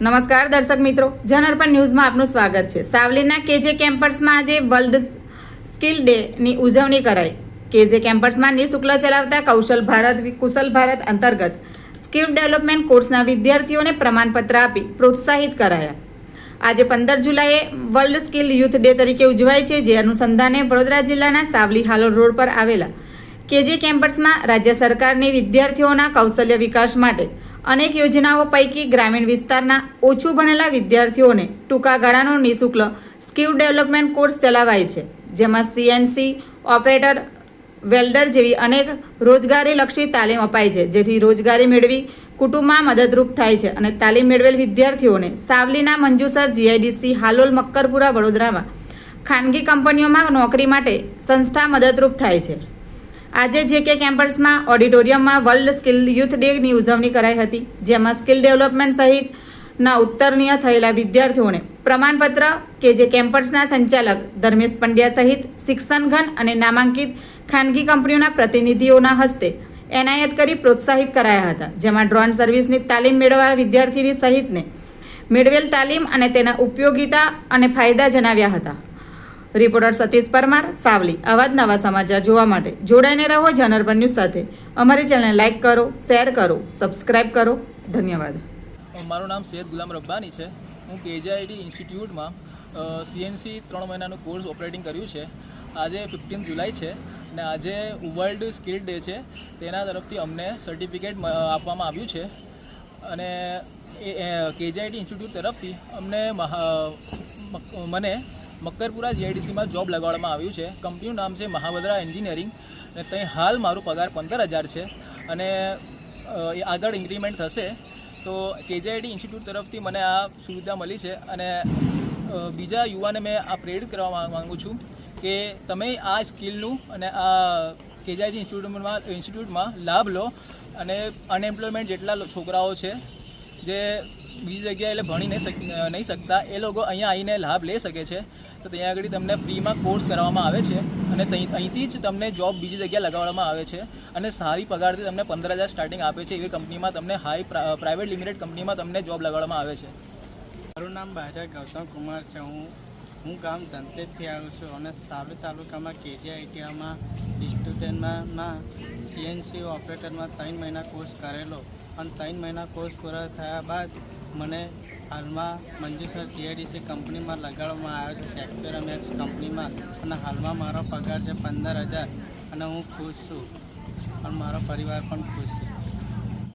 નમસ્કાર, દર્શક મિત્રો. જનઅર્પણ ન્યૂઝમાં આપનું સ્વાગત છે. સાવલીના કેજે કેમ્પસમાં આજે વર્લ્ડ સ્કિલ ડેની ઉજવણી કરાઈ. કેજે કેમ્પસમાં નિઃશુલ્ક ચલાવતા કૌશલ ભારત કુશલ ભારત અંતર્ગત સ્કિલ ડેવલપમેન્ટ કોર્સના વિદ્યાર્થીઓને પ્રમાણપત્ર આપી પ્રોત્સાહિત કરાયા. આજે પંદર જુલાઈએ વર્લ્ડ સ્કિલ યુથ ડે તરીકે ઉજવાય છે, જે અનુસંધાને વડોદરા જિલ્લાના સાવલી હાલોલ રોડ પર આવેલા. કેજે કેમ્પસમાં રાજ્ય સરકારની વિદ્યાર્થીઓના કૌશલ્ય વિકાસ માટે અનેક યોજનાઓ પૈકી ગ્રામીણ વિસ્તારના ઓછું ભણેલા વિદ્યાર્થીઓને ટૂંકા ગાળાનો નિઃશુલ્ક સ્કિલ ડેવલપમેન્ટ કોર્સ ચલાવાય છે, જેમાં સીએનસી ઓપરેટર, વેલ્ડર જેવી અનેક રોજગારીલક્ષી તાલીમ અપાય છે, જેથી રોજગારી મેળવી કુટુંબમાં મદદરૂપ થાય છે અને તાલીમ મેળવેલ વિદ્યાર્થીઓને સાવલીના મંજુસર જીઆઈડીસી હાલોલ, મક્કરપુરા, વડોદરામાં ખાનગી કંપનીઓમાં નોકરી માટે સંસ્થા મદદરૂપ થાય છે. આજે જે કે કેમ્પસમાં ઓડિટોરિયમમાં વર્લ્ડ સ્કિલ યુથ ડેની ઉજવણી કરાઈ હતી, જેમાં સ્કિલ ડેવલપમેન્ટ સહિતના ઉત્તરણીય થયેલા વિદ્યાર્થીઓને પ્રમાણપત્ર કે જે કેમ્પસના સંચાલક ધર્મેશ પંડ્યા સહિત શિક્ષણઘન અને નામાંકિત ખાનગી કંપનીઓના પ્રતિનિધિઓના હસ્તે એનાયત કરી પ્રોત્સાહિત કરાયા હતા, જેમાં ડ્રોન સર્વિસની તાલીમ મેળવવા વિદ્યાર્થીની સહિતને મેળવેલ તાલીમ અને તેના ઉપયોગિતા અને ફાયદા જણાવ્યા હતા. રિપોર્ટર સતીશ પરમાર, સાવલી. આવા જ નવા સમાચાર જોવા માટે જોડાઈને રહો જનરબન ન્યૂઝ સાથે. અમારી ચેનલને લાઇક કરો, શેર કરો, સબસ્ક્રાઇબ કરો. ધન્યવાદ. મારું નામ સૈયદ ગુલામ રબ્બાની છે. હું કેજીઆઈડી ઇન્સ્ટિટ્યૂટમાં સીએનસી ત્રણ મહિનાનું કોર્સ ઓપરેટિંગ કર્યું છે. આજે ફિફ્ટીન જુલાઈ છે અને આજે વર્લ્ડ સ્કિલ ડે છે. તેના તરફથી અમને સર્ટિફિકેટ આપવામાં આવ્યું છે. અને એ કેજીઆઈડી ઇન્સ્ટિટ્યૂટ તરફથી અમને મને મક્કરપુરા જીઆઈડીસીમાં જોબ લગાવવામાં આવ્યું છે. કંપનીનું નામ છે મહાવદરા એન્જિનિયરિંગ. અને ત્યાં હાલ મારું પગાર પંદર હજાર છે. અને એ આગળ ઇન્ક્રીમેન્ટ થશે. તો કેજીઆઈડી ઇન્સ્ટિટ્યૂટ તરફથી મને આ સુવિધા મળી છે. અને બીજા યુવાને મેં આ પ્રેરિત કરવા માગું છું કે તમે આ સ્કિલનું અને આ કેજીઆઈડી ઇન્સ્ટિટ્યૂટમાં ઇન્સ્ટિટ્યૂટમાં લાભ લો. અને અનએમ્પ્લોયમેન્ટ જેટલા છોકરાઓ છે, જે બીજી જગ્યાએ એટલે ભણી નહીં નહીં શકતા, એ લોકો અહીંયા આવીને લાભ લઈ શકે છે. તો ત્યાં આગળ તમને ફ્રીમાં કોર્સ કરાવવામાં આવે છે અને અહીંથી જ તમને જોબ બીજી જગ્યાએ લગાવવામાં આવે છે અને સારી પગારથી તમને પંદર હજાર સ્ટાર્ટિંગ આપે છે એવી કંપનીમાં તમને હાઈ પ્રાઇવેટ લિમિટેડ કંપનીમાં તમને જોબ લગાવવામાં આવે છે. મારું નામ બાજા ગૌતમ કુમાર છે. હું હું ગામ ધનતેજથી આવું છું અને સાવલી તાલુકામાં કેજીઆઈટીઆમાં સ્ટુડન્ટમાં સીએનસી ઓપરેટરમાં ત્રણ મહિના કોર્સ કરેલો. અને ત્રણ મહિના કોર્સ પૂરા થયા બાદ મને હાલમાં મંજુસર જીઆઈડીસી કંપનીમાં લગાડવામાં આવ્યો છે. સેક્ટરમેક્સ કંપનીમાં. અને હાલમાં મારો પગાર છે પંદર હજાર. અને હું ખુશ છું. અને મારો પરિવાર પણ ખુશ છે.